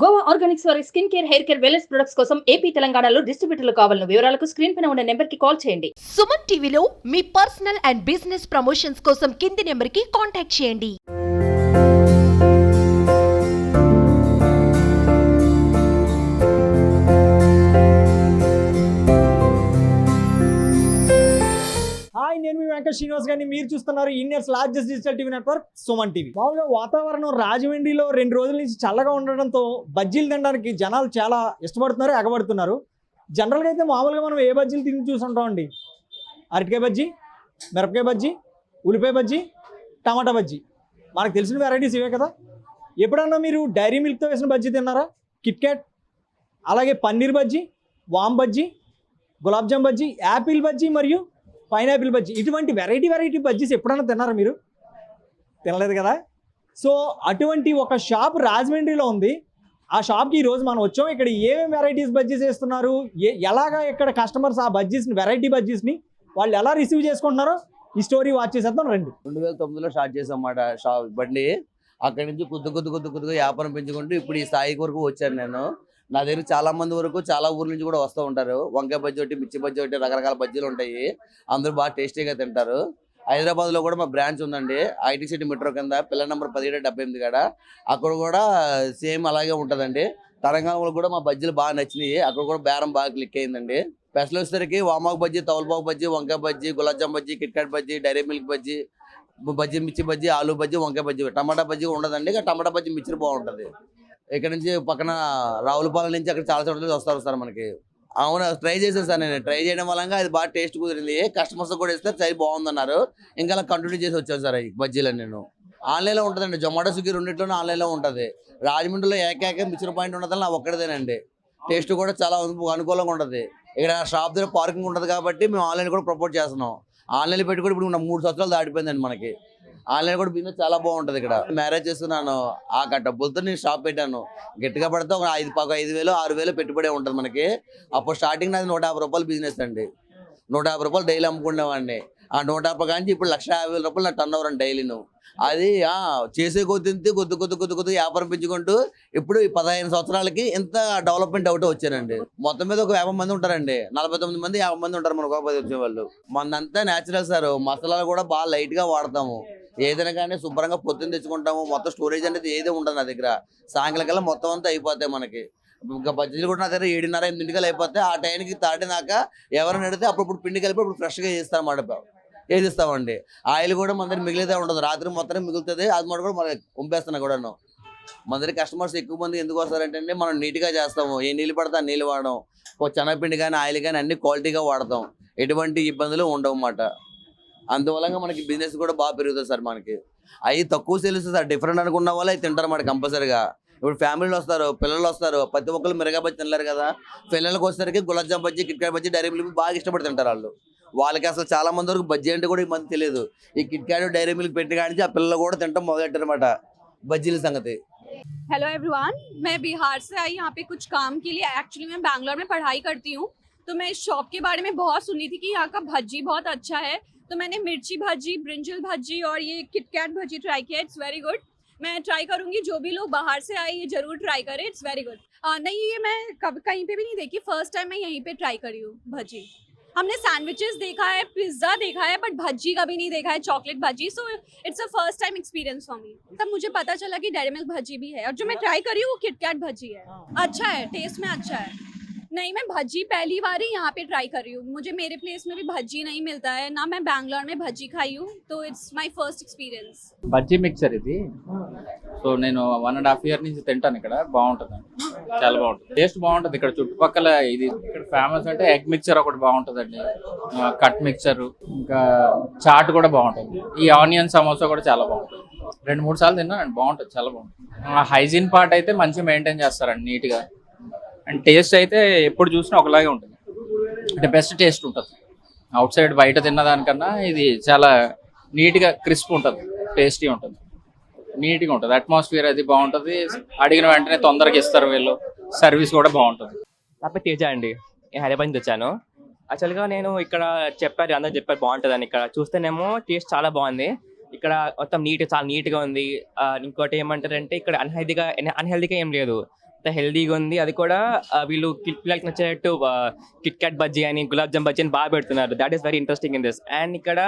Goa organics వారి skin care hair care wellness products కోసం AP తెలంగాణలో డిస్ట్రిబ్యూటర్లు కావాలను వివరాలకు స్క్రీన్ పైన ఉన్న నెంబర్కి కాల్ చేయండి. సుమన్ టీవీలో మీ పర్సనల్ అండ్ బిజినెస్ ప్రమోషన్స్ కోసం కింది నెంబర్కి కాంటాక్ట్ చేయండి. చూస్తున్నారు. Indians largest digital TV network Suman TV మామూలుగా వాతావరణం రాజమండ్రిలో రెండు రోజుల నుంచి చల్లగా ఉండడంతో బజ్జీలు తినడానికి జనాలు చాలా ఇష్టపడుతున్నారు ఎగబడుతున్నారు. జనరల్గా అయితే మామూలుగా మనం ఏ బజ్జీలు తిని చూసుంటాం అండి? అరటికాయ బజ్జీ మిరపకాయ బజ్జీ ఉల్లిపాయ బజ్జీ టమాటా బజ్జీ. మనకు తెలిసిన వెరైటీస్ ఇవే కదా? ఎప్పుడన్నా మీరు డైరీ మిల్క్తో వేసిన బజ్జీ తిన్నారా? కిట్ క్యాట్ అలాగే పన్నీర్ బజ్జీ వామ్ బజ్జీ గులాబ్జామ్ బజ్జీ యాపిల్ బజ్జీ మరియు పైనాపిల్ బజ్జీ. ఇటువంటి వెరైటీ వెరైటీ బజ్జీస్ ఎప్పుడైనా తిన్నారా మీరు? తినలేదు కదా? సో అటువంటి ఒక షాప్ రాజమండ్రిలో ఉంది. ఆ షాప్కి ఈరోజు మనం వచ్చాం. ఇక్కడ ఏమేమి వెరైటీస్ బజ్జీస్ వేస్తున్నారు? ఏ ఎలాగా ఇక్కడ కస్టమర్స్ ఆ బజ్జీస్ని వెరైటీ బజ్జీస్ని వాళ్ళు ఎలా రిసీవ్ చేసుకుంటున్నారో ఈ స్టోరీ వాచ్ చేసేద్దాం రండి. రెండు వేల తొమ్మిదిలో స్టార్ట్ చేసాం అన్నమాట షాప్ బండి. అక్కడి నుంచి కొద్ది కొద్ది కొద్ది కొద్దిగా వ్యాపారం పెంచుకుంటూ ఇప్పుడు ఈ స్థాయికి వరకు వచ్చాను నేను. నా దగ్గర చాలా మంది వరకు చాలా ఊర్ల నుంచి కూడా వస్తూ ఉంటారు. వంకాయ బజ్జీ ఒకటి మిర్చి బజ్జీ ఒకటి రకరకాల బజ్జీలు ఉంటాయి. అందరూ బాగా టేస్టీగా తింటారు. హైదరాబాద్లో కూడా మా బ్రాంచ్ ఉందండి. ఐటీ సిటీ మెట్రో కింద పిల్లల నెంబర్ పదిహేడు డెబ్బై ఎనిమిది కాడ. అక్కడ కూడా సేమ్ అలాగే ఉంటుందండి. తెలంగాణలో కూడా మా బజ్జీలు బాగా నచ్చినాయి. అక్కడ కూడా బేరం బాగా క్లిక్ అయిందండి. స్పెషల్ వచ్చేసరికి వామాకు బజ్జీ తవలపాకు బజ్జీ వంకాయ bajji gulab jamun bajji KitKat bajji Dairy Milk bajji bajji మిర్చి బజ్జీ ఆలు బజ్జీ వంకాయ బజ్జీ టమాటా బజ్జీ ఉండదండి. ఇక టమాటా బజ్జీ మిర్చి బాగుంటుంది. ఇక్కడ నుంచి పక్కన రావులపాలెం నుంచి అక్కడ చాలా చోట్ల వస్తారు సార్ మనకి. అవును ట్రై చేశాను సార్ నేను. ట్రై చేయడం వల్ల అది బాగా టేస్ట్ కుదిరింది. కస్టమర్స్ కూడా ఇస్తే సరి బాగుందన్నారు. ఇంకా అలా కంటిన్యూ చేసి వచ్చాను సార్ ఈ బజ్జీలను నేను. ఆన్లైన్లో ఉంటుందండి. జొమాటో స్విగ్గీ రెండిట్లోనే ఆన్లైన్లో ఉంటుంది. రాజమండ్రిలో ఏకైక మిక్చర్ పాయింట్ ఉండదని నా ఒక్కడదేనండి. టేస్ట్ కూడా చాలా అనుకూలంగా ఉంటుంది. ఇక్కడ షాప్ దగ్గర పార్కింగ్ ఉంటుంది కాబట్టి మేము ఆన్లైన్ కూడా ప్రపోర్ట్ చేస్తున్నాం. ఆన్లైన్ పెట్టి కూడా ఇప్పుడు మూడు సంవత్సరాలు దాటిపోయిందండి మనకి. ఆన్లైన్ కూడా బిజినెస్ చాలా బాగుంటుంది ఇక్కడ. మ్యారేజ్ చేస్తున్నాను. ఆ డబ్బులతో నేను షాప్ పెట్టాను. గట్టిగా పడితే ఒక ఐదు ఒక ఐదు వేలు ఆరు వేలు పెట్టుబడి ఉంటుంది మనకి. అప్పుడు స్టార్టింగ్ నాది నూట యాభై రూపాయలు బిజినెస్ అండి. నూట యాభై రూపాయలు డైలీ అమ్ముకునేవాడిని. ఆ నూట యాభై కానీ ఇప్పుడు లక్ష యాభై వేల రూపాయలు నా టర్న్ ఓవర్ అండి నువ్వు అది ఆ, చేసే కొద్ది కొద్ది కొద్ది కొద్ది కొద్ది వ్యాపారం పెంచుకుంటూ ఇప్పుడు ఈ పదహైదు సంవత్సరాలకి ఇంత డెవలప్మెంట్ అవుతూ వచ్చానండి. మొత్తం మీద ఒక యాభై మంది ఉంటారండి. నలభై తొమ్మిది మంది యాభై మంది ఉంటారు మన గోపాది వచ్చే వాళ్ళు. మనంతా న్యాచురల్ సార్. మసాలాలు కూడా బాగా లైట్గా వాడతాము. ఏదైనా కానీ శుభ్రంగా పొద్దున్న తెచ్చుకుంటాము. మొత్తం స్టోరేజ్ అనేది ఏదో ఉండదు నా దగ్గర. సాయంకాలం కల్లా మొత్తం అంతా అయిపోతాయి మనకి. ఇంకా బజ్జీలు కూడా నా దగ్గర ఏడున్నర ఎనిమిదింటికల్ అయిపోతే ఆ టైంకి తాటినాక ఎవరైనా అడిగితే అప్పుడు పిండి కలిపి అప్పుడు ఫ్రెష్గా చేస్తాం అన్నమాట వేసిస్తామండి ఆయిల్ కూడా మన దగ్గర మిగిలితే ఉండదు. రాత్రి మొత్తం మిగులుతుంది. అది మాట కూడా మనకి పంపేస్తున్నా కూడాను. మన దగ్గర కస్టమర్స్ ఎక్కువ మంది ఎందుకు వస్తారంటే అండి మనం నీట్గా చేస్తాము. ఏ నీళ్ళు పడితే ఆ నీళ్ళు వాడడం. ఒక శనగపిండి కానీ ఆయిల్ కానీ అన్ని క్వాలిటీగా వాడతాం. ఎటువంటి ఇబ్బందులు ఉండవు అన్నమాట. అందువల్ల మనకి బిజినెస్ కూడా బాగా పెరుగుతుంది సార్ మనకి అవి తక్కువ సేల్స్ సార్ డిఫరెంట్ అనుకున్న వాళ్ళు అవి తింటారు మాట కంపల్సరీగా ఇప్పుడు ఫ్యామిలీలు వస్తారు పిల్లలు వస్తారు ప్రతి ఒక్కరు మిరగా బజ్జి తినలేరు కదా పిల్లలకు వచ్చేసరికి gulab jam bajji KitKat bajji Dairy Milk బాగా ఇష్టపడి తింటారు వాళ్ళు వాళ్ళకి అసలు చాలా మంది వరకు బజ్జీ అంటే కూడా ఈ మంది తెలియదు ఈ కిట్ క్యాట్ డైరీ మిల్క్ పెట్టి కానీ ఆ పిల్లలు కూడా తింటాం మొదలెట్టారన్నమాట బజ్జీల సంగతి हेलो एवरीवन मैं बिहार से आई यहाँ पे कुछ काम के लिए एक्चुअली मैं बैंगलोर में पढ़ाई करती हूँ तो मैं इस शॉप के बारे में बहुत सुनी थी कि यहाँ का भज्जी बहुत अच्छा है तो मैंने मिर्ची भाजी ब्रिंजल भाजी और ये किटकैट भाजी ट्राई किया इट्स वेरी गुड मैं ट्राई करूँगी जो भी लोग बाहर से आए ये ज़रूर ट्राई करें इट्स वेरी गुड नहीं ये मैं कब कहीं पे भी नहीं देखी फ़र्स्ट टाइम मैं यहीं पे ट्राई करी हूँ भाजी. हमने सैंडविचेस देखा है पिज़्ज़ा देखा है बट भज्जी कभी नहीं देखा है chocolate bhaji. So it's a first time experience for me तब मुझे पता चला कि डेरी मिल्क भज्जी भी है और जो मैं ट्राई करी हूँ वो किटकैट भाजी है. अच्छा है टेस्ट में अच्छा है. नहीं मैं भज्जी पहली बार ही यहाँ पे ट्राई कर रही हूँ मुझे मेरे प्लेस में भी भज्जी नहीं मिलता है ना मैं बैंगलोर में भज्जी खाई हूँ तो it's my first experience bajji mixture ఇది సో నేను వన్ అండ్ హాఫ్ ఇయర్ నుంచి తింటాను ఇక్కడ బాగుంటుంది చాలా బాగుంటుంది టేస్ట్ బాగుంటుంది ఇక్కడ చుట్టుపక్కల ఇది ఇక్కడ ఫేమస్ అంటే ఎగ్ మిక్చర్ ఒకటి బాగుంటుందండి ఆ, కట్ మిక్చర్ ఇంకా చాట్ కూడా బాగుంటుంది ఈ ఆనియన్ సమోసా కూడా చాలా బాగుంటుంది రెండు మూడు సార్లు తిన్నానండి బాగుంటుంది చాలా బాగుంటుంది హైజీన్ పార్ట్ అయితే మంచిగా మెయింటైన్ చేస్తారండి నీట్గా అండ్ టేస్ట్ అయితే ఎప్పుడు చూసినా ఒకలాగే ఉంటుంది. అంటే బెస్ట్ టేస్ట్ ఉంటుంది. అవుట్ సైడ్ బయట తిన్నదానికన్నా ఇది చాలా నీట్గా క్రిస్ప్ ఉంటుంది. టేస్టీ ఉంటుంది. నీట్గా ఉంటుంది. అట్మాస్ఫియర్ అది బాగుంటుంది. అడిగిన వెంటనే తొందరగా ఇస్తారు వీళ్ళు. సర్వీస్ కూడా బాగుంటుంది. తప్ప తేజ అండి. నేను హైదరాబాద్ నుంచి వచ్చాను. యాక్చువల్గా నేను ఇక్కడ చెప్పారు అందరూ చెప్పారు బాగుంటుందని. ఇక్కడ చూస్తేనేమో టేస్ట్ చాలా బాగుంది. ఇక్కడ మొత్తం నీట్ చాలా నీట్గా ఉంది. ఇంకోటి ఏమంటారంటే ఇక్కడ అన్హెల్దీగా అన్హెల్దీగా ఏం లేదు. ఎంత హెల్దీగా ఉంది. అది కూడా వీళ్ళు కిట్ పిల్లలకి నచ్చినట్టు కిట్ క్యాట్ బజ్జీ అని గులాబ్ జామ్ బజ్జీ అని బాగా పెడుతున్నారు. That is very interesting in this and ఇక్కడ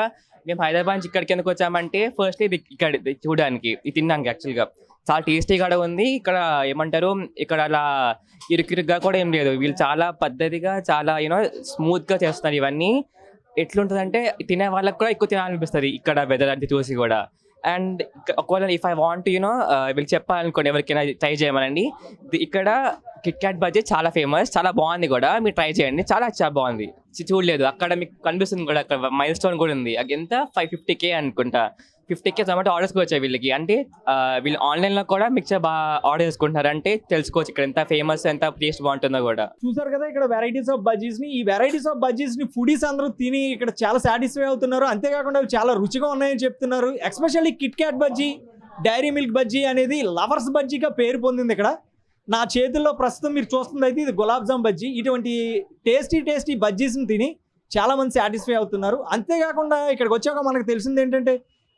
మేము హైదరాబాద్ నుంచి ఇక్కడికి ఎందుకు వచ్చామంటే ఫస్ట్ ఇది ఇక్కడ చూడడానికి ఇది తినడానికి యాక్చువల్గా చాలా టేస్టీగా కూడా ఉంది. ఇక్కడ ఏమంటారు ఇక్కడ అలా ఇరుకిరుగ్గా కూడా ఏం లేదు. వీళ్ళు చాలా పద్ధతిగా చాలా యూనో స్మూత్గా చేస్తున్నారు ఇవన్నీ. ఎట్లుంటుందంటే తినే వాళ్ళకి కూడా ఎక్కువ తినాలనిపిస్తుంది ఇక్కడ వెదర్ అంటే చూసి కూడా. అండ్ ఒకవేళ ఇఫ్ ఐ వాంట్ యూనో వీళ్ళు చెప్పాలనుకోండి ఎవరికైనా ట్రై చేయమనండి. ఇక్కడ కిట్ క్యాట్ బజ్జీ చాలా ఫేమస్ చాలా బాగుంది కూడా. మీరు ట్రై చేయండి. చాలా చాలా బాగుంది. చూడలేదు. అక్కడ మీకు కనిపిస్తుంది కూడా. అక్కడ మైల్ స్టోన్ కూడా ఉంది. అది ఎంత? ఫైవ్ ఫిఫ్టీ కే అనుకుంటా. ఫిఫ్టీ కే జొమాటో ఆర్డర్స్ వచ్చాయి వీళ్ళకి. అంటే వీళ్ళు వీళ్ళు ఆన్లైన్లో కూడా మిక్చర్ బాగా ఆర్డర్ చేసుకుంటున్నారు. అంటే తెలుసుకోవచ్చు ఇక్కడ ఎంత ఫేమస్ ఎంత టేస్ట్ బాగుంటుందో కూడా. చూసారు కదా ఇక్కడ వెరైటీస్ ఆఫ్ బజ్జీస్ని ఈ వెరైటీస్ ఆఫ్ బజ్జీస్ని ఫుడీస్ అందరూ తిని ఇక్కడ చాలా సాటిస్ఫై అవుతున్నారు. అంతేకాకుండా అవి చాలా రుచిగా ఉన్నాయని చెప్తున్నారు. Especially Kit Kat bajji Dairy Milk bajji అనేది లవర్స్ బజ్జీగా పేరు పొందింది ఇక్కడ. నా చేతుల్లో ప్రస్తుతం మీరు చూస్తుంది అయితే ఇది గులాబ్ జామ్ బజ్జీ. ఇటువంటి టేస్టీ టేస్టీ బజ్జీస్ని తిని చాలా మంది సాటిస్ఫై అవుతున్నారు. అంతేకాకుండా ఇక్కడికి వచ్చాక మనకు తెలిసింది ఏంటంటే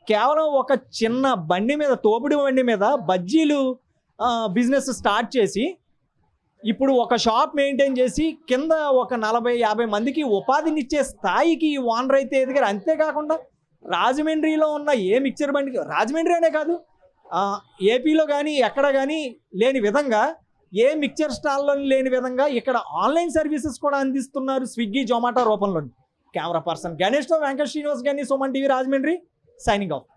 కేవలం ఒక చిన్న బండి మీద తోపుడు బండి మీద బజ్జీలు బిజినెస్ స్టార్ట్ చేసి ఇప్పుడు ఒక షాప్ మెయింటైన్ చేసి కింద ఒక నలభై యాభై మందికి ఉపాధినిచ్చే స్థాయికి ఈ ఓనర్ అయితే ఎదిగారు. అంతేకాకుండా రాజమండ్రిలో ఉన్న ఏ మిక్చర్ బండికి రాజమండ్రి అనే కాదు ఏపీలో కానీ ఎక్కడ కానీ లేని విధంగా ఏ మిక్చర్ స్టాల్లో లేని విధంగా ఇక్కడ ఆన్లైన్ సర్వీసెస్ కూడా అందిస్తున్నారు స్విగ్గీ జొమాటో రూపంలో కెమెరా పర్సన్ గణేష్తో వెంకట శ్రీనివాస్ కానీ Suman TV Rajahmundry. Signing off